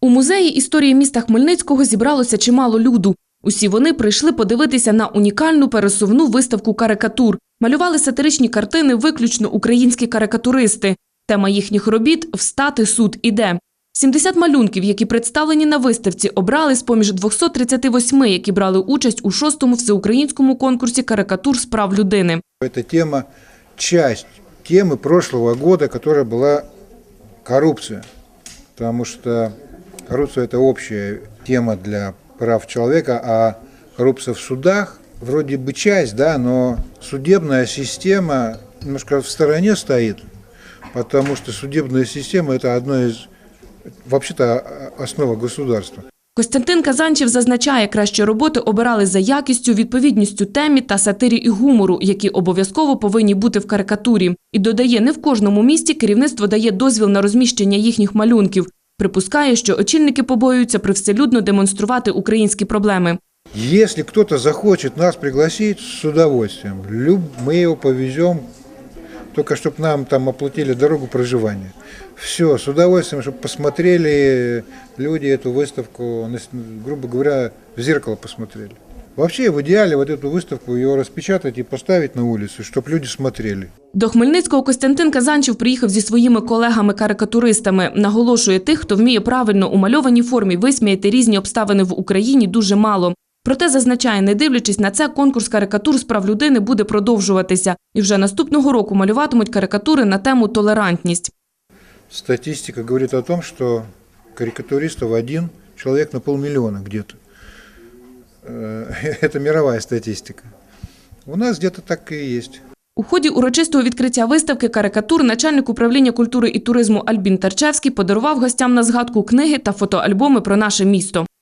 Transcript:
У музеї історії міста Хмельницького зібралося чимало люду. Усі вони прийшли подивитися на унікальну пересувну виставку карикатур. Малювали сатиричні картини виключно українські карикатуристи. Тема їхніх робіт Встати суд іде. 70 малюнків, які представлені на виставці, обрали з поміж 238, які брали участь у шостому всеукраїнському конкурсі карикатур з прав людини. Эта тема – часть темы прошлого года, которая была коррупция. Потому что коррупция – это общая тема для прав человека, а коррупция в судах вроде бы часть, да, но судебная система немножко в стороне стоит, потому что судебная система – это одно из, вообще-то, а, основа государства. Костянтин Казанчев зазначає, кращі роботи обирали за якістю, відповідністю темі та сатирі і гумору, які обов'язково повинні бути в карикатурі. І додає, не в кожному місті керівництво дає дозвіл на розміщення їхніх малюнків. Припускає, що очільники побоюються привселюдно демонструвати українські проблеми. Если кто-то захочет нас пригласить, с удовольствием. Люб, мы его повезем, только чтобы нам там оплатили дорогу проживания. Все, с удовольствием, чтобы посмотрели люди эту выставку, на с- грубо говоря, в зеркало посмотрели. Вообще, в идеале вот эту выставку ее распечатать и поставить на улицу, чтобы люди смотрели. До Хмельницького Костянтин Казанчев приїхав зі своїми колегами-карикатуристами. Наголошує тих, хто вміє правильно у мальованій формі висміяти різні обставини в Україні дуже мало. Проте зазначає, не дивлячись на це, конкурс карикатур з прав людини буде продовжуватися. І вже наступного року малюватимуть карикатури на тему толерантність. Статистика говорит о том, что карикатуристов один человек на полмиллиона где-то. Э, Это мировая статистика. У нас где-то так и есть. У ході урочистого відкриття виставки карикатур начальник управління культури і туризму Альбін Тарчевський подарував гостям на згадку книги та фотоальбоми про наше місто.